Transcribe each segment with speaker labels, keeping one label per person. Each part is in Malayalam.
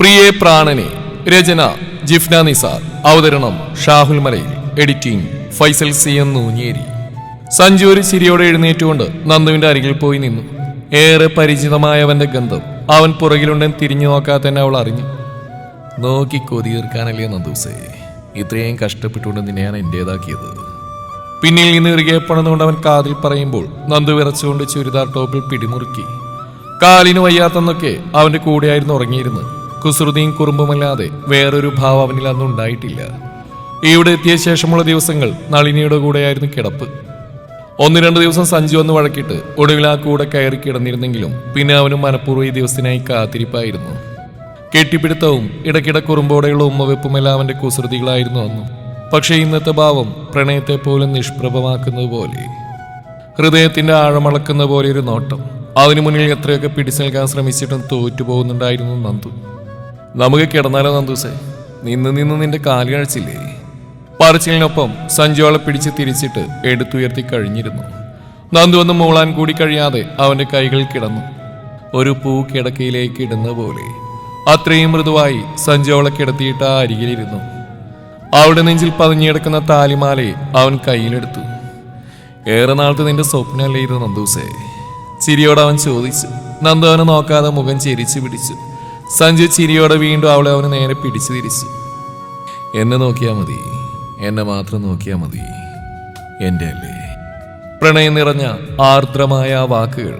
Speaker 1: പ്രിയേ പ്രാണനെ രചന ജിഫ്ന നിസാർ. അവതരണം Shahul Malayil. Editing Faisal C N Noonjeri. Sanju ഒരു ചിരിയോടെ എഴുന്നേറ്റുകൊണ്ട് നന്ദുവിന്റെ അരികിൽ പോയി നിന്നു. ഏറെ പരിചിതമായവന്റെ ഗന്ധം അവൻ പുറകിലുണ്ടെന്ന് തിരിഞ്ഞു നോക്കാതെ തന്നെ അവൾ അറിഞ്ഞു. നോക്കി കൊതി തീർക്കാനല്ലേ നന്ദുസേ ഇത്രയും കഷ്ടപ്പെട്ടുകൊണ്ട് നിന്നെയാണ് എന്റേതാക്കിയത് പിന്നിൽ നിന്ന് ഇറുകിയപ്പണെന്നുകൊണ്ട് പണന്നുകൊണ്ട് അവൻ കാതിൽ പറയുമ്പോൾ നന്ദു വിറച്ചുകൊണ്ട് ചുരിദാർ ടോപ്പിൽ പിടിമുറുക്കി. കാലിന് വയ്യാത്തെന്നൊക്കെ അവന്റെ കൂടെയായിരുന്നു ഉറങ്ങിയിരുന്നത്. കുസൃതിയും കുറുമ്പുമല്ലാതെ വേറൊരു ഭാവം അവനിൽ അന്ന് ഉണ്ടായിട്ടില്ല. ഇവിടെ എത്തിയ ശേഷമുള്ള ദിവസങ്ങൾ നളിനിയുടെ കൂടെയായിരുന്നു കിടപ്പ്. ഒന്ന് രണ്ട് ദിവസം സഞ്ജു വന്ന് വഴക്കിട്ട് ഒടുവിൽ ആ കൂടെ കയറി കിടന്നിരുന്നെങ്കിലും പിന്നെ അവനും മനഃപൂർവം ഈ ദിവസത്തിനായി കാത്തിരിപ്പായിരുന്നു. കെട്ടിപ്പിടുത്തവും ഇടയ്ക്കിടെ കുറുമ്പോടെയുള്ള ഉമ്മവെപ്പുമെല്ലാം അവന്റെ കുസൃതികളായിരുന്നു അന്നും. പക്ഷേ ഇന്നത്തെ ഭാവം പ്രണയത്തെ പോലും നിഷ്പ്രഭമാക്കുന്നത് പോലെ. ഹൃദയത്തിന്റെ ആഴമളക്കുന്ന പോലെ ഒരു നോട്ടം. അതിനു മുന്നിൽ എത്രയൊക്കെ പിടിച്ചു നിൽക്കാൻ ശ്രമിച്ചിട്ടും തോറ്റുപോകുന്നുണ്ടായിരുന്നു നന്ദു. നമുക്ക് കിടന്നാലോ നന്ദുസേ? നിന്ന് നിന്ന് നിന്റെ കാൽ കഴിച്ചില്ലേ പറച്ചിലിനൊപ്പം സഞ്ജോളെ പിടിച്ച് തിരിച്ചിട്ട് എടുത്തുയർത്തി കഴിഞ്ഞിരുന്നു. നന്ദു ഒന്ന് മൂളാൻ കൂടി കഴിയാതെ അവന്റെ കൈകൾ കിടന്നു. ഒരു പൂ കിടക്കയിലേക്ക് ഇടുന്ന പോലെ അത്രയും മൃദുവായി സഞ്ജോളെ കിടത്തിയിട്ട് ആ അരികിലിരുന്നു. അവിടെ നെഞ്ചിൽ പതിഞ്ഞെടുക്കുന്ന താലിമാലയെ അവൻ കയ്യിലെടുത്തു. ഏറെ നാളത്തെ നിന്റെ സ്വപ്നമല്ലേ ഇത് നന്ദൂസേ? ചിരിയോടെ അവൻ ചോദിച്ചു. നന്ദു അവനെ നോക്കാതെ മുഖം ചിരിച്ചു പിടിച്ചു. സഞ്ജു ചിരിയോടെ വീണ്ടും അവളെ അവന് നേരെ പിടിച്ചു തിരിച്ചു. എന്നെ നോക്കിയാ മതി. എന്നെ മാത്രം നോക്കിയാ മതി. എന്റെ അല്ലേ? പ്രണയം നിറഞ്ഞ ആർദ്രമായ ആ വാക്കുകൾ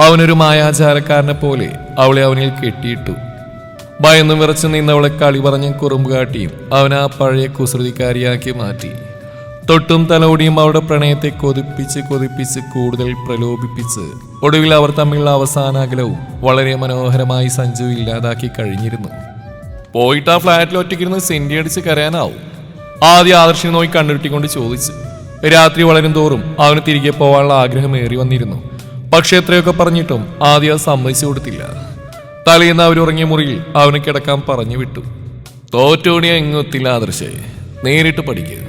Speaker 1: അവനൊരു മായാചാരക്കാരനെ പോലെ അവളെ അവനിൽ കെട്ടിയിട്ടു. ഭയന്നു വിറച്ചു നിന്നവളെ കളി പറഞ്ഞും കുറുമ്പ് കാട്ടിയും അവൻ ആ പഴയ കുസൃതിക്കാരിയാക്കി മാറ്റി. തൊട്ടും തലോടിയും അവരുടെ പ്രണയത്തെ കൊതിപ്പിച്ച് കൊതിപ്പിച്ച് കൂടുതൽ പ്രലോഭിപ്പിച്ച് ഒടുവിൽ അവർ തമ്മിലുള്ള അവസാന അകലവും വളരെ മനോഹരമായി സഞ്ജു ഇല്ലാതാക്കി കഴിഞ്ഞിരുന്നു. പോയിട്ട് ആ ഫ്ലാറ്റിൽ ഒറ്റയ്ക്കിരുന്ന് സെന്റി അടിച്ച് കരയാനാവും. ആദ്യം ആദർശിനെ നോക്കി കണ്ണുരുട്ടിക്കൊണ്ട് ചോദിച്ചു. രാത്രി വളരും തോറും അവന് തിരികെ പോകാനുള്ള ആഗ്രഹം ഏറി വന്നിരുന്നു. പക്ഷെ എത്രയൊക്കെ പറഞ്ഞിട്ടും ആദ്യം സമ്മതിച്ചു കൊടുത്തില്ല. തലേന്ന് അവരുറങ്ങിയ മുറിയിൽ അവന് കിടക്കാൻ പറഞ്ഞു വിട്ടു. തോറ്റോണിയ എങ്ങൊത്തില്ല ആദർശേ. നേരിട്ട് പഠിക്കുക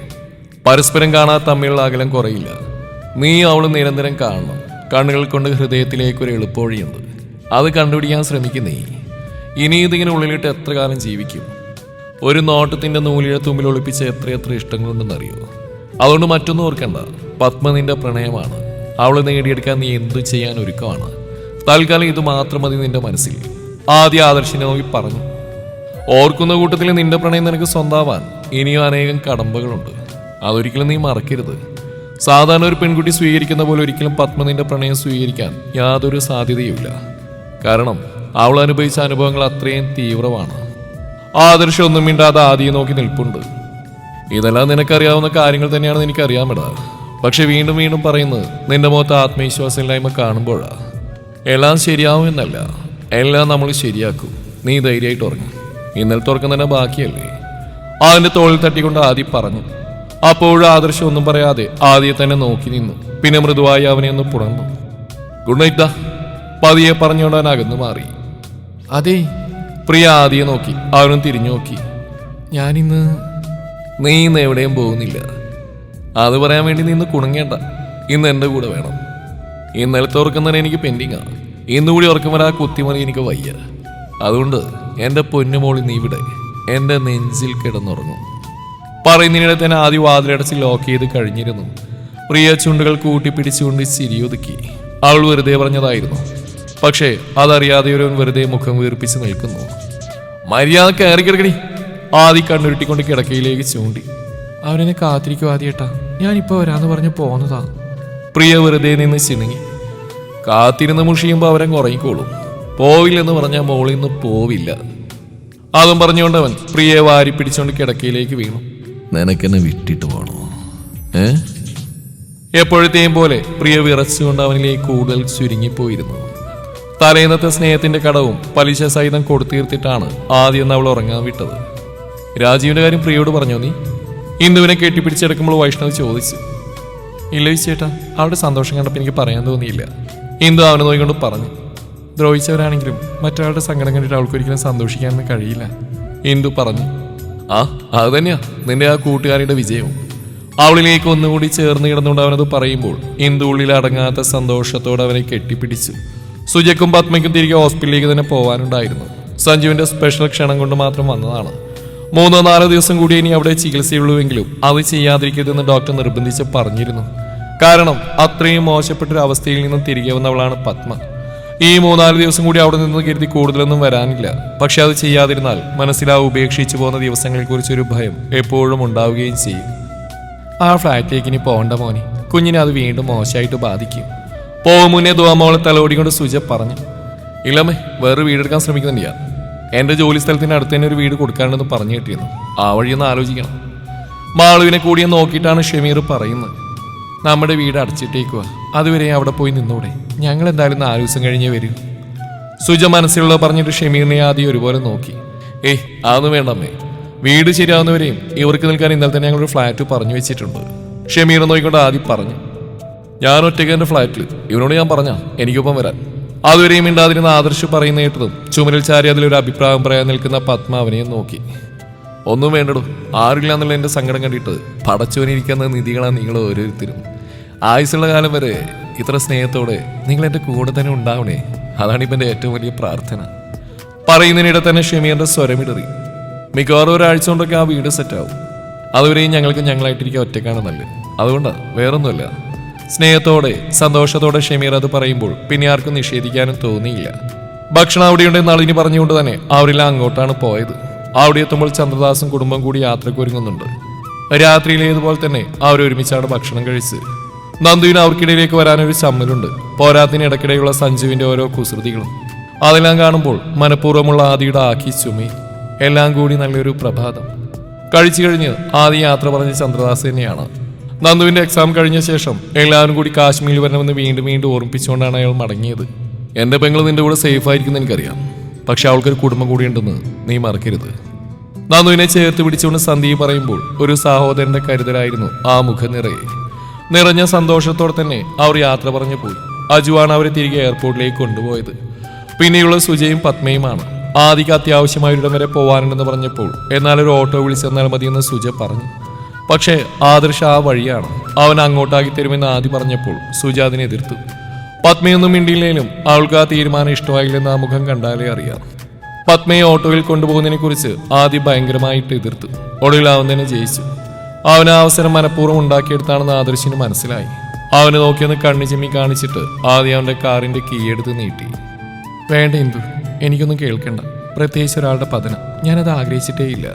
Speaker 1: പരസ്പരം കാണാതെ തമ്മിലുള്ള അകലം കുറയില്ല. നീ അവൾ നിരന്തരം കാണണം. കണ്ണുകൾ കൊണ്ട് ഹൃദയത്തിലേക്ക് ഒരു എളുപ്പവഴിയുണ്ട് അത് കണ്ടുപിടിക്കാൻ ശ്രമിക്കുന്നേ ഇനി ഇതിങ്ങനെ ഉള്ളിലിട്ട് എത്ര കാലം ജീവിക്കും? ഒരു നോട്ടത്തിന്റെ നൂലിഴ തുമ്പിൽ ഒളിപ്പിച്ച എത്രയെത്ര ഇഷ്ടങ്ങളുണ്ടെന്നറിയോ? അതുകൊണ്ട് മറ്റൊന്നും ഓർക്കണ്ട. പത്മ നിന്റെ പ്രണയമാണ്. അവളെ നേടിയെടുക്കാൻ നീ എന്തു ചെയ്യാൻ ഒരുക്കമാണ്? തൽക്കാലം ഇത് മാത്രം മതി നിന്റെ മനസ്സിൽ. ആദ്യ ആദർശിനെ നോക്കി പറഞ്ഞു. ഓർക്കുന്ന കൂട്ടത്തിൽ നിന്റെ പ്രണയം നിനക്ക് സ്വന്തമാവാൻ ഇനിയും അനേകം കടമ്പകളുണ്ട്. അതൊരിക്കലും നീ മറക്കരുത്. സാധാരണ ഒരു പെൺകുട്ടി സ്വീകരിക്കുന്ന പോലെ ഒരിക്കലും പത്മ നിന്റെ പ്രണയം സ്വീകരിക്കാൻ യാതൊരു സാധ്യതയുമില്ല. കാരണം അവൾ അനുഭവിച്ച അനുഭവങ്ങൾ അത്രയും തീവ്രമാണ്. ആദർശം ഒന്നും മിണ്ടാതെ ആദ്യം നോക്കി നിൽപ്പുണ്ട്. ഇതെല്ലാം നിനക്കറിയാവുന്ന കാര്യങ്ങൾ തന്നെയാണെന്ന് എനിക്കറിയാമെടാ. പക്ഷെ വീണ്ടും വീണ്ടും പറയുന്നത് നിന്റെ മുഖത്ത് ആത്മവിശ്വാസമില്ലായ്മ കാണുമ്പോഴാ. എല്ലാം ശരിയാവുമെന്നല്ല എല്ലാം നമ്മൾ ശരിയാക്കും. നീ ധൈര്യമായിട്ട് ഉറങ്ങും. ഇന്നലെ തുറക്കം തന്നെ ബാക്കിയല്ലേ? അതിന്റെ തോളിൽ തട്ടിക്കൊണ്ട് ആദ്യം പറഞ്ഞു. അപ്പോഴും ആദർശം ഒന്നും പറയാതെ ആദ്യം തന്നെ നോക്കി നിന്നു. പിന്നെ മൃദുവായി അവനെ ഒന്ന് പുണർന്നു ഗുഡ് നൈറ്റ് ദാ. പതിയെ പറഞ്ഞുകൊണ്ട് അകന്നു മാറി. അതെ. പ്രിയ ആദ്യം നോക്കി അവനും തിരിഞ്ഞു നോക്കി. ഞാനിന്ന് നീ ഇന്ന് എവിടെയും പോകുന്നില്ല. അത് പറയാൻ വേണ്ടി നീ ഇന്ന് കുണുങ്ങേണ്ട. ഇന്ന് എന്റെ കൂടെ വേണം. ഇന്നലത്തെ ഉറക്കം തന്നെ എനിക്ക് പെൻഡിങ്ങാണ് ഇന്നുകൂടി ഉറക്കം വരാ കുത്തിമറി എനിക്ക് വയ്യ. അതുകൊണ്ട് എന്റെ പൊന്നുമോളി നീ ഇവിടെ. എന്റെ നെഞ്ചിൽ കിടന്നുറങ്ങും. പറയുന്നതിനിടെ തന്നെ ആദ്യം വാതിലടച്ച് ലോക്ക് ചെയ്ത് കഴിഞ്ഞിരുന്നു. പ്രിയ ചുണ്ടുകൾ കൂട്ടിപ്പിടിച്ചുകൊണ്ട് ചിരിയൊതുക്കി അവൾ വെറുതെ പറഞ്ഞതായിരുന്നു. പക്ഷേ അതറിയാതെ ഒരുവൻ വെറുതെ മുഖം വീർപ്പിച്ച് നിൽക്കുന്നു. മര്യാദ കയറി കിടക്കടി. ആദ്യ കണ്ണുരുട്ടിക്കൊണ്ട് കിടക്കയിലേക്ക് ചൂണ്ടി. അവരെന്നെ കാത്തിരിക്കും ആദ്യേട്ടാ. ഞാനിപ്പോൾ വരാന്ന് പറഞ്ഞ് പോന്നതാ. പ്രിയ വെറുതെ നിന്ന് ചിണുങ്ങി. കാത്തിരുന്ന് മുഷിയുമ്പോൾ അവരങ്ങ് ഉറങ്ങിക്കോളും പോവില്ലെന്ന് പറഞ്ഞാൽ മോളിൽ നിന്ന് പോവില്ല. അതും പറഞ്ഞുകൊണ്ട് അവൻ പ്രിയയെ വാരി പിടിച്ചുകൊണ്ട് കിടക്കയിലേക്ക് വീണു. നിനക്കെന്നെ വിട്ടിട്ട് പോണോ? ഏ? എപ്പോഴത്തെയും പോലെ പ്രിയ വിറച്ചുകൊണ്ട് അവനിലേക്ക് കൂടുതൽ ചുരുങ്ങിപ്പോയിരുന്നു. തലേന്നത്തെ സ്നേഹത്തിന്റെ കടവും പലിശ സഹിതം കൊടുത്തീർത്തിട്ടാണ് ആദ്യം അവൾ ഉറങ്ങാൻ വിട്ടത്. രാജീവിന്റെ കാര്യം പ്രിയോട് പറഞ്ഞു നീ? ഇന്ദുവിനെ കെട്ടിപ്പിടിച്ചെടുക്കുമ്പോൾ വൈഷ്ണവ് ചോദിച്ചു. ഇല്ല ചേട്ടാ അവളുടെ സന്തോഷം കണ്ടപ്പോൾ എനിക്ക് പറയാൻ തോന്നിയില്ല. ഇന്ദു അവനെ നോക്കിക്കൊണ്ട് പറഞ്ഞു. ദ്രോഹിച്ചവരാണെങ്കിലും മറ്റൊരാളുടെ സങ്കടം കണ്ടിട്ട് അവൾക്കൊരിക്കലും സന്തോഷിക്കാനൊന്നും കഴിയില്ല. ഇന്ദു പറഞ്ഞു. ആ അത് തന്നെയാ. നിന്റെ ആ കൂട്ടുകാരിയുടെ വിജയവും. അവളിലേക്ക് ഒന്നുകൂടി ചേർന്ന് കിടന്നുകൊണ്ട് അവനത് പറയുമ്പോൾ ഇന്ദു ഉള്ളിൽ അടങ്ങാത്ത സന്തോഷത്തോടെ അവനെ കെട്ടിപ്പിടിച്ചു. സുജയ്ക്കും പത്മയ്ക്കും തിരികെ ഹോസ്പിറ്റലിലേക്ക് തന്നെ പോകാനുണ്ടായിരുന്നു. സഞ്ജുവിന്റെ സ്പെഷ്യൽ ക്ഷണം കൊണ്ട് മാത്രം വന്നതാണ്. മൂന്നോ നാലോ ദിവസം കൂടി ഇനി അവിടെ ചികിത്സയുള്ളൂവെങ്കിലും അത് ചെയ്യാതിരിക്കരുതെന്ന് ഡോക്ടർ നിർബന്ധിച്ച് പറഞ്ഞിരുന്നു. കാരണം അത്രയും മോശപ്പെട്ടൊരു അവസ്ഥയിൽ നിന്നും തിരികെ വന്നവളാണ് പത്മ. ഈ മൂന്നാൽ ദിവസം കൂടി അവിടെ നിന്ന് കരുതി കൂടുതലൊന്നും വരാനില്ല. പക്ഷെ അത് ചെയ്യാതിരുന്നാൽ മനസ്സിലാവ് ഉപേക്ഷിച്ചു പോകുന്ന ദിവസങ്ങളെ കുറിച്ചൊരു ഭയം എപ്പോഴും ഉണ്ടാവുകയും ചെയ്യും. ആ ഫ്ലാറ്റിലേക്ക് ഇനി പോകണ്ട മോനെ. കുഞ്ഞിനെ അത് വീണ്ടും മോശമായിട്ട് ബാധിക്കും. പോകും മുന്നേ ദുവാമോളെ തലോടിക്കൊണ്ട് സുജ പറഞ്ഞു. ഇല്ലമ്മേ വേറെ വീടെടുക്കാൻ ശ്രമിക്കുന്നുണ്ട് ഞാൻ. എന്റെ ജോലി സ്ഥലത്തിന് അടുത്ത് തന്നെ ഒരു വീട് കൊടുക്കാനുണ്ടെന്ന് പറഞ്ഞു കിട്ടിയിരുന്നു ആ വഴിയൊന്ന് ആലോചിക്കണം. മാളുവിനെ കൂടി നോക്കിയിട്ടാണ് ഷമീർ പറയുന്നത്. നമ്മുടെ വീട് അടച്ചിട്ടേക്കുക അതുവരെ അവിടെ പോയി നിന്നൂടെ. ഞങ്ങൾ എന്തായാലും നാല് ദിവസം കഴിഞ്ഞേ വരും. സുജ മനസ്സിലുള്ള പറഞ്ഞിട്ട് ഷമീറിനെ ആദ്യം ഒരുപോലെ നോക്കി. ഏയ് അതൊന്നും വേണ്ടമ്മേ വീട് ശരിയാവുന്നവരെയും ഇവർക്ക് നിൽക്കാൻ ഇന്നലെ തന്നെ ഞങ്ങളൊരു ഫ്ലാറ്റ് പറഞ്ഞു വെച്ചിട്ടുണ്ട്. ഷമീർ നോക്കിക്കൊണ്ട് ആദ്യം പറഞ്ഞു. ഞാൻ ഒറ്റയ്ക്ക് എന്റെ ഫ്ലാറ്റിൽ ഇവനോട് ഞാൻ പറഞ്ഞ എനിക്കൊപ്പം വരാൻ. അതുവരെയും മിണ്ടാതിരുന്ന ആദർശ് പറയുന്ന കേട്ടതും ചുമരിൽ ചാരി അതിലൊരു അഭിപ്രായം പറയാൻ നിൽക്കുന്ന പത്മ അവനെയും നോക്കി. ഒന്നും വേണ്ടടോ. ആരില്ല എന്നുള്ള എന്റെ സങ്കടം കണ്ടിട്ട് പടച്ചോനിരിക്കുന്ന നിധികളാണ് നിങ്ങൾ ഓരോരുത്തരും. ആയുസുള്ള കാലം വരെ ഇത്ര സ്നേഹത്തോടെ നിങ്ങൾ എന്റെ കൂടെ തന്നെ ഉണ്ടാവണേ. അതാണ് ഇപ്പം എന്റെ ഏറ്റവും വലിയ പ്രാർത്ഥന. പറയുന്നതിനിടെ തന്നെ ഷമീറിന്റെ സ്വരമിടറി മിക്കവാറും ഒരാഴ്ച കൊണ്ടൊക്കെ ആ വീട് സെറ്റാവും. അതുവരെയും ഞങ്ങൾക്ക് ഞങ്ങളായിട്ടിരിക്കുക ഒറ്റക്കാണ് നല്ലത്. അതുകൊണ്ടാണ് വേറൊന്നുമില്ല. സ്നേഹത്തോടെ സന്തോഷത്തോടെ ഷെമീർ അത് പറയുമ്പോൾ പിന്നെ ആർക്കും നിഷേധിക്കാനും തോന്നിയില്ല. ഭക്ഷണം അവിടെയുണ്ടെന്ന് നളിനി പറഞ്ഞുകൊണ്ട് തന്നെ അവരെല്ലാം അങ്ങോട്ടാണ് പോയത്. അവിടെ എത്തുമ്പോൾ ചന്ദ്രദാസും കുടുംബം കൂടി യാത്രയ്ക്ക് ഒരുങ്ങുന്നുണ്ട്. രാത്രിയിലേതുപോലെ തന്നെ അവരൊരുമിച്ചാണ് ഭക്ഷണം കഴിച്ച്. നന്ദുവിന് അവർക്കിടയിലേക്ക് വരാനൊരു ചമ്മലുണ്ട്. പോരാത്തിന് ഇടയ്ക്കിടെയുള്ള സഞ്ജുവിന്റെ ഓരോ കുസൃതികളും. അതെല്ലാം കാണുമ്പോൾ മനഃപൂർവമുള്ള ആദിയുടെ ആക്കി ചുമി. എല്ലാം കൂടി നല്ലൊരു പ്രഭാതം. കഴിച്ചു കഴിഞ്ഞ് ആദി യാത്ര പറഞ്ഞ ചന്ദ്രദാസ് തന്നെയാണ്. നന്ദുവിന്റെ എക്സാം കഴിഞ്ഞ ശേഷം എല്ലാവരും കൂടി കാശ്മീരിൽ വരണമെന്ന് വീണ്ടും വീണ്ടും ഓർമ്മിപ്പിച്ചുകൊണ്ടാണ് അയാൾ മടങ്ങിയത്. എന്റെ പെങ്ങൾ നിന്റെ കൂടെ സേഫ് ആയിരിക്കും എനിക്കറിയാം. പക്ഷെ അവൾക്കൊരു കുടുംബം കൂടിയുണ്ടെന്ന് നീ മറക്കരുത്. നന്ദുവിനെ ചേർത്ത് പിടിച്ചുകൊണ്ട് സന്ധി പറയുമ്പോൾ ഒരു സഹോദരന്റെ കരുതലായിരുന്നു ആ മുഖം നിറയെ നിറഞ്ഞ സന്തോഷത്തോടെ തന്നെ അവർ യാത്ര പറഞ്ഞു പോയി. അജുവാണ് അവരെ തിരികെ എയർപോർട്ടിലേക്ക് കൊണ്ടുപോയത്. പിന്നെയുള്ള സുജയും പത്മയുമാണ്. ആദിക്ക് അത്യാവശ്യമായ വരെ പോവാനുണ്ടെന്ന് പറഞ്ഞപ്പോൾ എന്നാൽ ഒരു ഓട്ടോ വിളിച്ചെന്നാൽ മതിയെന്ന് സുജ പറഞ്ഞു. പക്ഷേ ആദർശ ആ വഴിയാണ്. അവൻ അങ്ങോട്ടാക്കി തരുമെന്ന് ആദി പറഞ്ഞപ്പോൾ സുജ അതിനെ എതിർത്തു. പത്മയൊന്നും മിണ്ടിയില്ലെങ്കിലും അവൾക്ക് ആ തീരുമാനം ഇഷ്ടമായില്ലെന്ന് ആ മുഖം കണ്ടാലേ അറിയാം. പത്മയെ ഓട്ടോയിൽ കൊണ്ടുപോകുന്നതിനെക്കുറിച്ച് ആദി ഭയങ്കരമായിട്ട് എതിർത്തു. ഒടുവിൽ അവൻ തന്നെ ജയിച്ചു. അവന് ആ അവസരം മനഃപൂർവം ഉണ്ടാക്കിയെടുത്താണെന്ന് ആദർശിന് മനസ്സിലായി. അവന് നോക്കിയൊന്ന് കണ്ണു ചിമ്മി കാണിച്ചിട്ട് ആദ്യം അവന്റെ കാറിന്റെ കീ എടുത്ത് നീട്ടി. വേണ്ട ഇന്ദു എനിക്കൊന്നും കേൾക്കണ്ട. പ്രത്യേകിച്ച് ഒരാളുടെ പതനം. ഞാനത് ആഗ്രഹിച്ചിട്ടേയില്ല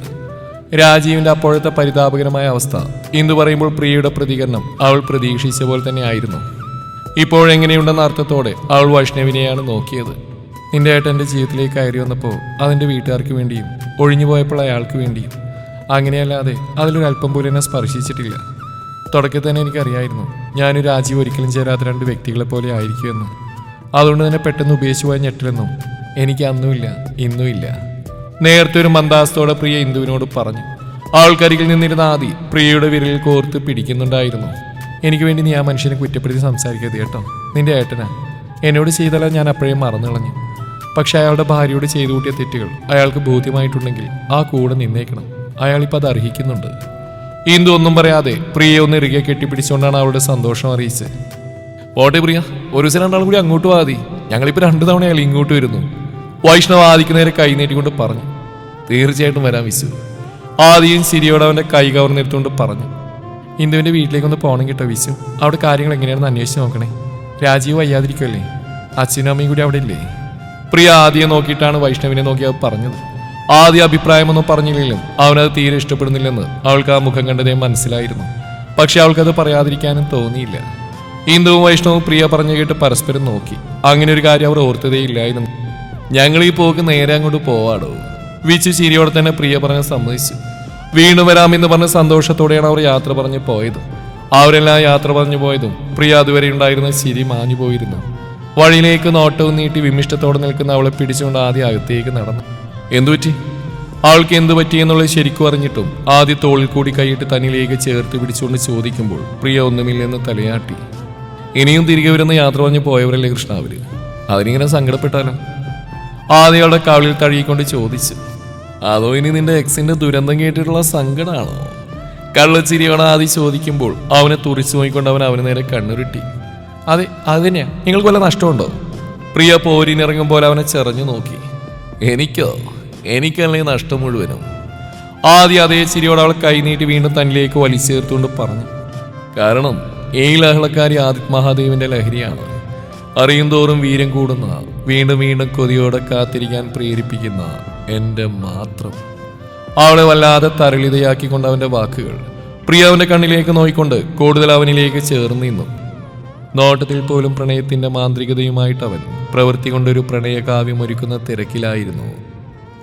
Speaker 1: രാജീവിന്റെ അപ്പോഴത്തെ പരിതാപകരമായ അവസ്ഥ ഇന്ദു പറയുമ്പോൾ പ്രിയയുടെ പ്രതികരണം അവൾ പ്രതീക്ഷിച്ച പോലെ തന്നെ ആയിരുന്നു. ഇപ്പോഴെങ്ങനെയുണ്ടെന്ന അർത്ഥത്തോടെ അവൾ വൈഷ്ണവിനെയാണ് നോക്കിയത്. നിന്റെ ഏട്ടൻ എന്റെ ജീവിതത്തിലേക്ക് കയറി വന്നപ്പോൾ അതിന്റെ വീട്ടുകാർക്ക് വേണ്ടിയും ഒഴിഞ്ഞു പോയപ്പോൾ അയാൾക്ക് വേണ്ടിയും അങ്ങനെയല്ലാതെ അതിലൊരു അല്പം പോലും എന്നെ സ്പർശിച്ചിട്ടില്ല. തുടക്കത്തിൽ തന്നെ എനിക്കറിയായിരുന്നു ഞാനൊരു രാജീവ് ഒരിക്കലും ചേരാത്ത രണ്ട് വ്യക്തികളെ പോലെ ആയിരിക്കുമെന്നും അതുകൊണ്ട് തന്നെ പെട്ടെന്ന് ഉപേക്ഷിച്ചു പോയ ഞെട്ടിലെന്നും എനിക്ക് അന്നുമില്ല ഇന്നുമില്ല നേരത്തെ ഒരു മന്ദാസത്തോടെ പ്രിയ ഇന്ദുവിനോട് പറഞ്ഞു ആൾക്കരികിൽ നിന്നിരുന്ന ആദി പ്രിയയുടെ വിരലിൽ കോർത്ത് പിടിക്കുന്നുണ്ടായിരുന്നു. എനിക്ക് വേണ്ടി നീ ആ മനുഷ്യനെ കുറ്റപ്പെടുത്തി സംസാരിക്കരുത് കേട്ടോ. നിന്റെ ഏട്ടനാ. എന്നോട് ചെയ്തല്ല ഞാൻ അപ്പോഴേ മറന്നു കളഞ്ഞു. പക്ഷെ അയാളുടെ ഭാര്യയോട് ചെയ്തു കൂട്ടിയ തെറ്റുകൾ അയാൾക്ക് ബോധ്യമായിട്ടുണ്ടെങ്കിൽ ആ കൂടെ നിന്നേക്കണം. അയാൾ ഇപ്പം അത് അർഹിക്കുന്നുണ്ട്. ഇന്ദു ഒന്നും പറയാതെ പ്രിയ ഒന്ന് ഇറുകെ കെട്ടിപ്പിടിച്ചുകൊണ്ടാണ് അവളുടെ സന്തോഷം അറിയിച്ചത്. പോട്ടെ പ്രിയ ഒരു ദിവസം രണ്ടാളും കൂടി അങ്ങോട്ട് വാതി ഞങ്ങളിപ്പോൾ രണ്ടു അയാൾ ഇങ്ങോട്ട് വരുന്നു. വൈഷ്ണവ ആദിക്ക് നേരെ കൈ നീട്ടിക്കൊണ്ട് പറഞ്ഞു. തീർച്ചയായിട്ടും വരാൻ വിശു ആദിയും സിരിയോട് അവന്റെ കൈ കവർന്നെടുത്തുകൊണ്ട് പറഞ്ഞു. ഇന്ദുവിന്റെ വീട്ടിലേക്കൊന്ന് പോകണം കേട്ടോ വിശു അവിടെ കാര്യങ്ങൾ എങ്ങനെയാണെന്ന് അന്വേഷിച്ച് നോക്കണേ. രാജീവ് വയ്യാതിരിക്കുമല്ലേ അച്ഛനും അമ്മയും കൂടി അവിടെ ഇല്ലേ? പ്രിയ ആദിയെ നോക്കിയിട്ടാണ് വൈഷ്ണവിനെ നോക്കി അത് പറഞ്ഞത്. ആദ്യ അഭിപ്രായമൊന്നും പറഞ്ഞില്ലെങ്കിലും അവനത് തീരെ ഇഷ്ടപ്പെടുന്നില്ലെന്ന് അവൾക്ക് ആ മുഖം കണ്ടതേ മനസ്സിലായിരുന്നു. പക്ഷെ അവൾക്കത് പറയാതിരിക്കാനും തോന്നിയില്ല. ഹിന്ദുവും വൈഷ്ണവും പ്രിയ പറഞ്ഞു കേട്ട് പരസ്പരം നോക്കി. അങ്ങനെ ഒരു കാര്യം അവർ ഓർത്തതേ ഇല്ലായിരുന്നു ഞങ്ങൾ ഈ പോക്ക് നേരെ അങ്ങോട്ട് പോവാടോ? വിച്ചു ചിരിയോടെ തന്നെ പ്രിയ പറഞ്ഞ് സമ്മതിച്ചു. വീണ്ടും വരാമെന്ന് പറഞ്ഞ് സന്തോഷത്തോടെയാണ് അവർ യാത്ര പറഞ്ഞു പോയത്. അവരെല്ലാം യാത്ര പറഞ്ഞു പോയതും പ്രിയ അതുവരെ ഉണ്ടായിരുന്ന ചിരി മാഞ്ഞു പോയിരുന്നു വഴിയിലേക്ക് നോട്ടവും നീട്ടി വിമിഷ്ടത്തോടെ നിൽക്കുന്ന അവളെ പിടിച്ചുകൊണ്ട് ആദ്യം അകത്തേക്ക് നടന്നു. എന്തുപറ്റി അവൾക്ക് എന്തു പറ്റി എന്നുള്ളത് ശരിക്കും അറിഞ്ഞിട്ടും ആദ്യ തോളിൽ കൂടി കൈയിട്ട് തന്നിലേക്ക് ചേർത്ത് പിടിച്ചുകൊണ്ട് ചോദിക്കുമ്പോൾ പ്രിയ ഒന്നുമില്ലെന്ന് തലയാട്ടി. ഇനിയും തിരികെ വരുന്ന യാത്ര പറഞ്ഞ് പോയവരല്ലേ കൃഷ്ണ അവർ? അതിനിങ്ങനെ സങ്കടപ്പെട്ടാലോ? ആദ്യയുടെ കവളിൽ തഴുകിക്കൊണ്ട് ചോദിച്ചു അതോ ഇനി നിന്റെ എക്സിന്റെ ദുരന്തം കേട്ടിട്ടുള്ള സങ്കടമാണോ കള്ളച്ചിരിയോടെ ആദ്യം ചോദിക്കുമ്പോൾ അവനെ തുറിച്ചു നോക്കിക്കൊണ്ട് അവൻ അവന് നേരെ കണ്ണുരുട്ടി. അതെ അത് തന്നെയാ. നിങ്ങൾക്ക് വല്ല നഷ്ടമുണ്ടോ? പ്രിയ പോരിനിറങ്ങുമ്പോൾ അവനെ ചെറഞ്ഞു നോക്കി. എനിക്കോ? എനിക്കല്ലേ നഷ്ടം മുഴുവനും. ആദ്യം അതേ ചിരിയോടെ അവൾ കൈനീട്ടി വീണ്ടും തന്നിലേക്ക് വലിച്ചേർത്തുകൊണ്ട് പറഞ്ഞു. കാരണം ഈ ലഹളക്കാരി ആദിത് ലഹരിയാണ്. അറിയും തോറും വീര്യം കൂടുന്ന വീണ്ടും വീണ്ടും കൊതിയോടെ കാത്തിരിക്കാൻ പ്രേരിപ്പിക്കുന്ന എന്റെ മാത്രം. അവളെ വല്ലാതെ തരളിതയാക്കിക്കൊണ്ട് അവന്റെ വാക്കുകൾ പ്രിയ കണ്ണിലേക്ക് നോയിക്കൊണ്ട് കൂടുതൽ അവനിലേക്ക് ചേർന്ന് നിന്നു. നോട്ടത്തിൽ പോലും പ്രണയത്തിന്റെ മാന്ത്രികതയുമായിട്ട് അവൻ പ്രവൃത്തി കൊണ്ടൊരു പ്രണയകാവ്യം ഒരുക്കുന്ന തിരക്കിലായിരുന്നു.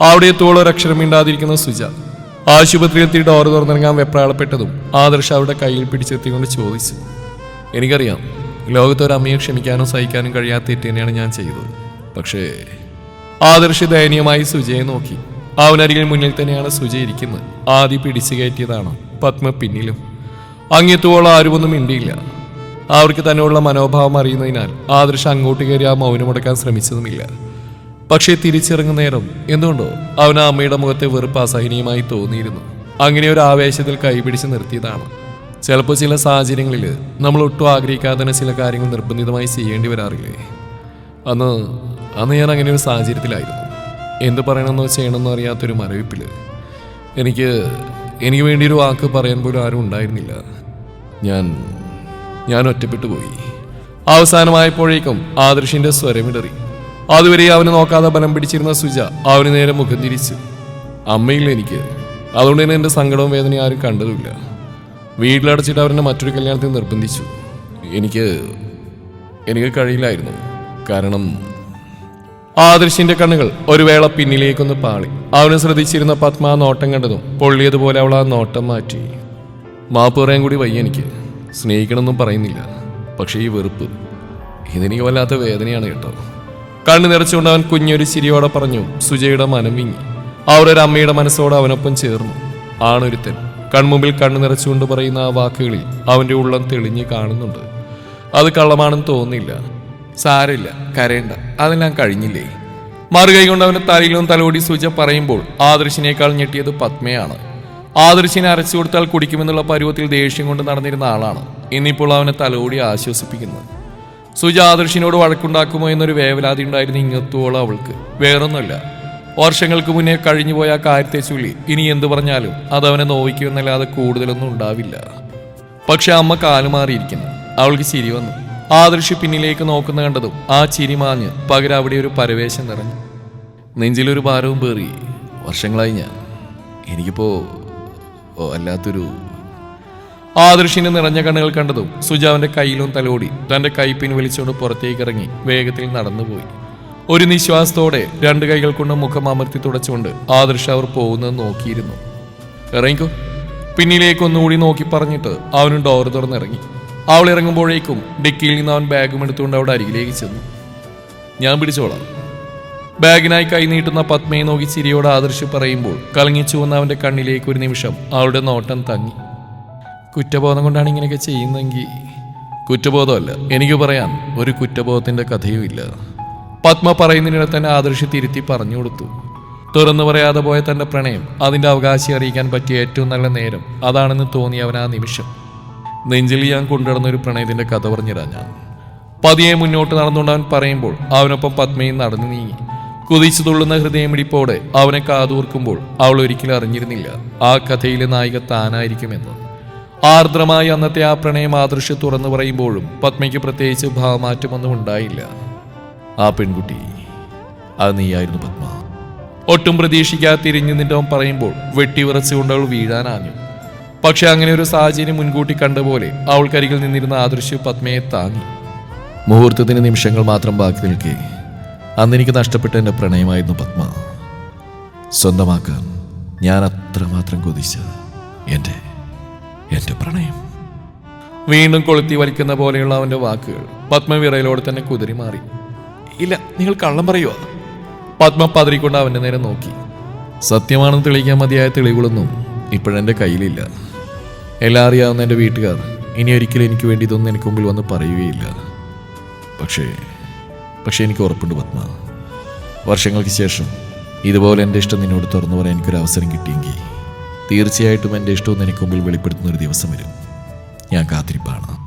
Speaker 1: അവിടെ എത്തോളൊരക്ഷരം മിണ്ടാതിരിക്കുന്ന സുജ ആശുപത്രിയിൽ എത്തി ഡോർ തുറന്നിറങ്ങാൻ വെപ്രാളപ്പെട്ടതും ആദർശ അവരുടെ കയ്യിൽ പിടിച്ചെത്തിക്കൊണ്ട് ചോദിച്ചു എനിക്കറിയാം ലോകത്തൊരു അമ്മയെ ക്ഷമിക്കാനും സഹിക്കാനും കഴിയാത്ത തെറ്റ് തന്നെയാണ് ഞാൻ ചെയ്തത്. പക്ഷേ ആദർശ ദയനീയമായി സുജയെ നോക്കി. അവനരികിൽ മുന്നിൽ തന്നെയാണ് സുജ ഇരിക്കുന്നത്. ആദ്യ പിടിച്ചു കയറ്റിയതാണ് പത്മ പിന്നിലും. അങ്ങെത്തുവോളം ആരുമൊന്നും മിണ്ടിയില്ല. അവർക്ക് തന്നെയുള്ള മനോഭാവം അറിയുന്നതിനാൽ ആദർശ അങ്ങോട്ട് കയറി ആ മൗനമുടക്കാൻ ശ്രമിച്ചതുമില്ല. പക്ഷേ തിരിച്ചിറങ്ങുന്ന നേരം എന്തുകൊണ്ടോ അവൻ ആ അമ്മയുടെ മുഖത്തെ വെറുപ്പ് അസഹനീയമായി തോന്നിയിരുന്നു. അങ്ങനെ ഒരു ആവേശത്തിൽ കൈപിടിച്ച് നിർത്തിയതാണ്. ചിലപ്പോൾ ചില സാഹചര്യങ്ങളിൽ നമ്മൾ ഒട്ടും ആഗ്രഹിക്കാതെ തന്നെ ചില കാര്യങ്ങൾ നിർബന്ധിതമായി ചെയ്യേണ്ടി വരാറില്ലേ? അന്ന് അന്ന് ഞാൻ അങ്ങനെ ഒരു സാഹചര്യത്തിലായിരുന്നു. എന്ത് പറയണമെന്നോ ചെയ്യണമെന്നോ അറിയാത്തൊരു മരവിപ്പിൽ എനിക്ക് എനിക്ക് വേണ്ടി ഒരു വാക്ക് പറയാൻ പോലും ആരും ഉണ്ടായിരുന്നില്ല. ഞാൻ ഞാൻ ഒറ്റപ്പെട്ടു പോയി. അവസാനമായപ്പോഴേക്കും ആദർശിന്റെ സ്വരമിടറി അതുവരെ അവന് നോക്കാതെ ബലം പിടിച്ചിരുന്ന സുജ അവന് നേരെ മുഖം തിരിച്ചു. അമ്മയില്ല എനിക്ക്. അതുകൊണ്ട് തന്നെ എന്റെ സങ്കടവും വേദനയും ആരും കണ്ടതുമില്ല. വീട്ടിലടച്ചിട്ട് അവരെ മറ്റൊരു കല്യാണത്തിന് നിർബന്ധിച്ചു. എനിക്ക് എനിക്ക് കഴിയില്ലായിരുന്നു. കാരണം ആദർശിന്റെ കണ്ണുകൾ ഒരു വേള പിന്നിലേക്കൊന്ന് പാളി. അവന് ശ്രദ്ധിച്ചിരുന്ന പത്മ നോട്ടം കണ്ടതും പൊള്ളിയതുപോലെ അവൾ ആ നോട്ടം മാറ്റി. മാപ്പ് പറയാൻ കൂടി വയ്യ എനിക്ക്. സ്നേഹിക്കണമെന്നും പറയുന്നില്ല. പക്ഷേ ഈ വെറുപ്പ് ഇതെനിക്ക് വല്ലാത്ത വേദനയാണ് കേട്ടോ. കണ്ണു നിറച്ചുകൊണ്ട് അവൻ കുഞ്ഞൊരു ചിരിയോടെ പറഞ്ഞു സുജയുടെ മനം വിങ്ങി. അവരൊരു അമ്മയുടെ മനസ്സോടെ അവനൊപ്പം ചേർന്നു. ആണൊരുത്തൻ കൺമുമ്പിൽ കണ്ണു നിറച്ചുകൊണ്ട് പറയുന്ന ആ വാക്കുകളിൽ അവന്റെ ഉള്ളം തെളിഞ്ഞ് കാണുന്നുണ്ട്. അത് കള്ളമാണെന്ന് തോന്നില്ല സാരമില്ല കരയണ്ട. അതെല്ലാം കഴിഞ്ഞില്ലേ? മറുകൈ കൊണ്ട് അവന്റെ തലയിലും തലോടി സുജ പറയുമ്പോൾ ആദർശിനേക്കാൾ ഞെട്ടിയത് പത്മയാണ്. ആദർശിനെ അരച്ചു കൊടുത്താൽ കുടിക്കുമെന്നുള്ള പരുവത്തിൽ ദേഷ്യം കൊണ്ട് നടന്നിരുന്ന ആളാണ്. ഇന്നിപ്പോൾ അവനെ തലോടി ആശ്വസിപ്പിക്കുന്നത് സുജ ആദർശിനോട് വഴക്കുണ്ടാക്കുമോ എന്നൊരു വേവലാതി ഉണ്ടായിരുന്ന ഇങ്ങത്തോളം അവൾക്ക്. വേറൊന്നുമില്ല. വർഷങ്ങൾക്ക് മുന്നേ കഴിഞ്ഞുപോയ ആ കാര്യത്തെ ചൊല്ലി ഇനി എന്തു പറഞ്ഞാലും അത് അവനെ നോവിക്കുമെന്നല്ലാതെ കൂടുതലൊന്നും ഉണ്ടാവില്ല. പക്ഷെ അമ്മ കാലുമാറിയിരിക്കുന്നു അവൾക്ക് ചിരി വന്നു. ആദർശി പിന്നിലേക്ക് നോക്കുന്ന കണ്ടതും ആ ചിരി മാഞ്ഞ് പകരം അവിടെ ഒരു പരവേശം നിറഞ്ഞു. നെഞ്ചിലൊരു ഭാരവും പേറി. വർഷങ്ങളായി ഞാൻ. എനിക്കിപ്പോ ഓ, വല്ലാത്തൊരു ആദർശിന്റെ നിറഞ്ഞ കണ്ണുകൾ കണ്ടതും സുജാവിന്റെ കയ്യിലും തലോടി തന്റെ കൈപ്പിൻ വിളിച്ചുകൊണ്ട് പുറത്തേക്ക് ഇറങ്ങി വേഗത്തിൽ നടന്നുപോയി. ഒരു നിശ്വാസത്തോടെ രണ്ട് കൈകൾ കൊണ്ട് മുഖം അമർത്തി തുടച്ചുകൊണ്ട് ആദർശ് അവർ പോകുന്നത് നോക്കിയിരുന്നു. ഇറങ്ങിക്കോ. പിന്നിലേക്ക് ഒന്നുകൂടി നോക്കി പറഞ്ഞിട്ട് അവനും ഡോർ തുറന്നിറങ്ങി. അവൾ ഇറങ്ങുമ്പോഴേക്കും ഡിക്കിയിൽ നിന്ന് അവൻ ബാഗും എടുത്തുകൊണ്ട് അവിടെ അരികിലേക്ക് ചെന്നു. ഞാൻ പിടിച്ചോളാം. ബാഗിനായി കൈനീട്ടുന്ന പത്മയെ നോക്കി ചിരിയോട് ആദർശ് പറയുമ്പോൾ കലങ്ങിച്ചു വന്ന അവന്റെ കണ്ണിലേക്ക് ഒരു നിമിഷം അവളുടെ നോട്ടം തങ്ങി. കുറ്റബോധം കൊണ്ടാണ് ഇങ്ങനെയൊക്കെ ചെയ്യുന്നതെങ്കിൽ കുറ്റബോധമല്ല എനിക്ക് പറയാൻ ഒരു കുറ്റബോധത്തിന്റെ കഥയും ഇല്ല. പത്മ പറയുന്നതിനിടെ തന്നെ ആദർശി തിരുത്തി പറഞ്ഞു കൊടുത്തു. തുറന്നു പറയാതെ പോയ തന്റെ പ്രണയം അതിന്റെ അവകാശി അറിയിക്കാൻ പറ്റിയ ഏറ്റവും നല്ല നേരം അതാണെന്ന് തോന്നി അവൻ ആ നിമിഷം. നെഞ്ചിൽ ഞാൻ കൊണ്ടുനടന്ന ഒരു പ്രണയത്തിന്റെ കഥ പറഞ്ഞിടാൻ ഞാൻ. പതിയെ മുന്നോട്ട് നടന്നുകൊണ്ട് അവൻ പറയുമ്പോൾ അവനൊപ്പം പത്മയും നടന്നു നീങ്ങി. കുതിച്ചു തുള്ളുന്ന ഹൃദയമിടിപ്പോടെ അവനെ കാതൂർക്കുമ്പോൾ അവൾ ഒരിക്കലും അറിഞ്ഞിരുന്നില്ല. ആ കഥയിലെ നായിക താനായിരിക്കുമെന്ന്. ആർദ്രമായി അന്നത്തെ ആ പ്രണയം ആദർശ് തുറന്നു പറയുമ്പോഴും പത്മയ്ക്ക് പ്രത്യേകിച്ച് ഭാവമാറ്റമൊന്നും ഉണ്ടായില്ല. ആ പെൺകുട്ടി അത് നീയായിരുന്നു പത്മ. ഒട്ടും പ്രതീക്ഷിക്കാതെ തിരിഞ്ഞു നിന്നവൻ പറയുമ്പോൾ വെട്ടിവിറച്ചുകൊണ്ട് അവൾ വീഴാനാഞ്ഞു പക്ഷെ അങ്ങനെ ഒരു സാഹചര്യം മുൻകൂട്ടി കണ്ടപോലെ അവൾക്കരികിൽ നിന്നിരുന്ന ആദർശ് പത്മയെ താങ്ങി. മുഹൂർത്തത്തിന് നിമിഷങ്ങൾ മാത്രം ബാക്കി നിൽക്കെ. അന്ന് എനിക്ക് നഷ്ടപ്പെട്ട എന്റെ പ്രണയമായിരുന്നു പത്മ. സ്വന്തമാക്കാൻ ഞാൻ അത്രമാത്രം കൊതിച്ച എന്റെ എന്റെ പ്രണയം. വീണ്ടും കൊളുത്തി വലിക്കുന്ന പോലെയുള്ള അവന്റെ വാക്കുകൾ പത്മ വിറയിലോട് തന്നെ കുതിരി മാറി. ഇല്ല നിങ്ങൾ കള്ളം പറയുമോ പത്മ പതിരിക്കൊണ്ട് അവന്റെ നേരെ നോക്കി. സത്യമാണെന്ന് തെളിയിക്കാൻ മതിയായ തെളിവുകളൊന്നും ഇപ്പോഴെന്റെ കയ്യിലില്ല. എല്ലാം അറിയാവുന്ന എന്റെ വീട്ടുകാർ ഇനി ഒരിക്കലും എനിക്ക് വേണ്ടി ഇതൊന്നും എനിക്ക് മുമ്പിൽ വന്ന് പറയുകയില്ല. പക്ഷേ പക്ഷേ എനിക്ക് ഉറപ്പുണ്ട് പത്മ. വർഷങ്ങൾക്ക് ശേഷം ഇതുപോലെ എന്റെ ഇഷ്ടം നിന്നോട് തുറന്നു പറയാൻ എനിക്കൊരു അവസരം കിട്ടിയെങ്കിൽ തീർച്ചയായിട്ടും എന്റെ ഇഷ്ടവും എനിക്ക് മുമ്പിൽ വെളിപ്പെടുത്തുന്ന ഒരു ദിവസം വരും. ഞാൻ കാത്തിരിപ്പാണ്.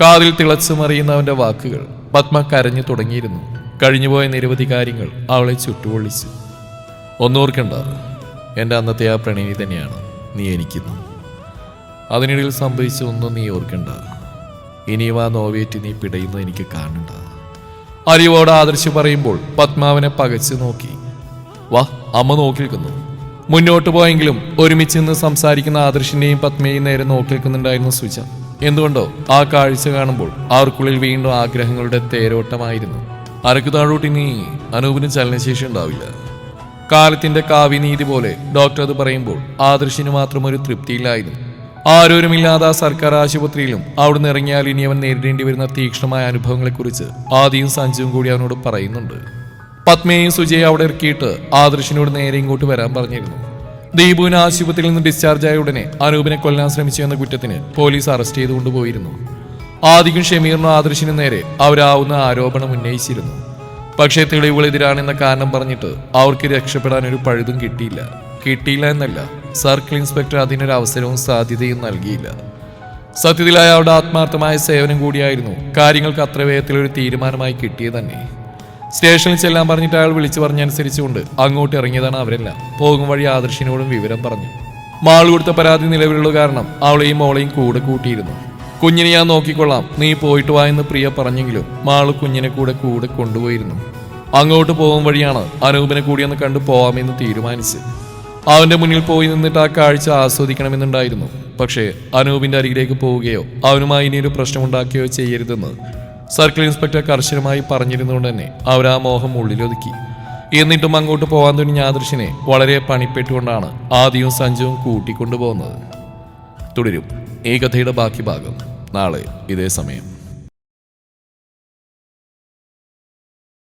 Speaker 1: കാതിൽ തിളച്ചു മറിയുന്നവന്റെ വാക്കുകൾ പത്മ കരഞ്ഞു തുടങ്ങിയിരുന്നു. കഴിഞ്ഞുപോയ നിരവധി കാര്യങ്ങൾ അവളെ ചുട്ടുപൊള്ളിച്ചു. ഒന്നോർക്കണ്ട എന്റെ അന്നത്തെ ആ പ്രണയിനി തന്നെയാണ് നീ എനിക്കുന്നു. അതിനിടയിൽ സംഭവിച്ച ഒന്നും നീ ഓർക്കണ്ട. ഇനിയും ആ നോവേറ്റ് നീ പിടയുന്നത് എനിക്ക് കാണണ്ട. അറിവോട് ആദർശ് പറയുമ്പോൾ പത്മാവിനെ പകച്ചു നോക്കി. വാ അമ്മ നോക്കി നിൽക്കുന്നു മുന്നോട്ട് പോയെങ്കിലും ഒരുമിച്ച് നിന്ന് സംസാരിക്കുന്ന ആദർശിന്റെയും പത്മയെയും നേരെ നോക്കി നിൽക്കുന്നുണ്ടായിരുന്നു സുജ. എന്തുകൊണ്ടോ ആ കാഴ്ച കാണുമ്പോൾ അവർക്കുള്ളിൽ വീണ്ടും ആഗ്രഹങ്ങളുടെ തേരോട്ടമായിരുന്നു. അരക്കു താഴോട്ട് ഇനി അനൂപിന് ചലനശേഷി ഉണ്ടാവില്ല. കാലത്തിന്റെ കാവ്യനീതി പോലെ ഡോക്ടർ അത് പറയുമ്പോൾ ആദർശിന് മാത്രം ഒരു തൃപ്തിയില്ലായിരുന്നു. ആരോരുമില്ലാതെ സർക്കാർ ആശുപത്രിയിലും അവിടുന്ന് ഇറങ്ങിയാൽ ഇനി അവൻ നേരിടേണ്ടി വരുന്ന തീക്ഷ്ണമായ അനുഭവങ്ങളെക്കുറിച്ച് ആദ്യം സഞ്ജുവും കൂടി അവനോട് പറയുന്നുണ്ട്. പത്മയെയും സുജയെ അവിടെ ഇറക്കിയിട്ട് ആദർശിനോട് നേരെ ഇങ്ങോട്ട് വരാൻ പറഞ്ഞിരുന്നു. ദീപുവിന് ആശുപത്രിയിൽ നിന്ന് ഡിസ്ചാർജ് ആയ ഉടനെ അനൂപിനെ കൊല്ലാൻ ശ്രമിച്ചു എന്ന കുറ്റത്തിന് പോലീസ് അറസ്റ്റ് ചെയ്ത് കൊണ്ടുപോയിരുന്നു ആദിക്കും ഷമീറിനും ആദർശിനും നേരെ അവരാവുന്ന ആരോപണം ഉന്നയിച്ചിരുന്നു. പക്ഷേ തെളിവുകൾ എതിരാണെന്ന കാരണം പറഞ്ഞിട്ട് അവർക്ക് രക്ഷപ്പെടാൻ ഒരു പഴുതും കിട്ടിയില്ല. കിട്ടിയില്ല എന്നല്ല സർക്കിൾ ഇൻസ്പെക്ടർ അതിനൊരു അവസരവും സാധ്യതയും നൽകിയില്ല. സത്യത്തിൽ അയാളുടെ ആത്മാർത്ഥമായ സേവനം കൂടിയായിരുന്നു. കാര്യങ്ങൾക്ക് അത്ര വേഗത്തിൽ ഒരു തീരുമാനമായി കിട്ടിയത് തന്നെ. സ്റ്റേഷനിൽ ചെല്ലാൻ പറഞ്ഞിട്ട് അയാൾ വിളിച്ചു പറഞ്ഞനുസരിച്ചുകൊണ്ട് അങ്ങോട്ട് ഇറങ്ങിയതാണ് അവരെല്ലാം. പോകും വഴി ആദർശിനോടും വിവരം പറഞ്ഞു. മാൾ കൊടുത്ത പരാതി നിലവിലുള്ള കാരണം അവളെയും മോളെയും കൂടെ കൂട്ടിയിരുന്നു. കുഞ്ഞിനെ ഞാൻ നോക്കിക്കൊള്ളാം. നീ പോയിട്ട് വാ എന്ന് പ്രിയ പറഞ്ഞെങ്കിലും മാൾ കുഞ്ഞിനെ കൂടെ കൂടെ കൊണ്ടുപോയിരുന്നു. അങ്ങോട്ട് പോകും വഴിയാണ് അനൂപിനെ കൂടിയൊന്ന് കണ്ടു പോവാമെന്ന് തീരുമാനിച്ച്. അവന്റെ മുന്നിൽ പോയി നിന്നിട്ട് ആ കാഴ്ച ആസ്വദിക്കണമെന്നുണ്ടായിരുന്നു. പക്ഷേ അനൂപിന്റെ അരികിലേക്ക് പോവുകയോ അവനുമായി ഇനിയൊരു പ്രശ്നമുണ്ടാക്കുകയോ ചെയ്യരുതെന്ന് സർക്കിൾ ഇൻസ്പെക്ടർ കർശനമായി പറഞ്ഞിരുന്നുകൊണ്ട് തന്നെ അവർ ആ മോഹം ഉള്ളിലൊതുക്കി. എന്നിട്ടും അങ്ങോട്ട് പോകാൻ തുടങ്ങിയ ആദർശിനെ വളരെ പണിപ്പെട്ടുകൊണ്ടാണ് ആദ്യവും സഞ്ജുവും കൂട്ടിക്കൊണ്ടുപോകുന്നത്. തുടരും. ഈ കഥയുടെ ബാക്കി ഭാഗം. നാളെ ഇതേ സമയം.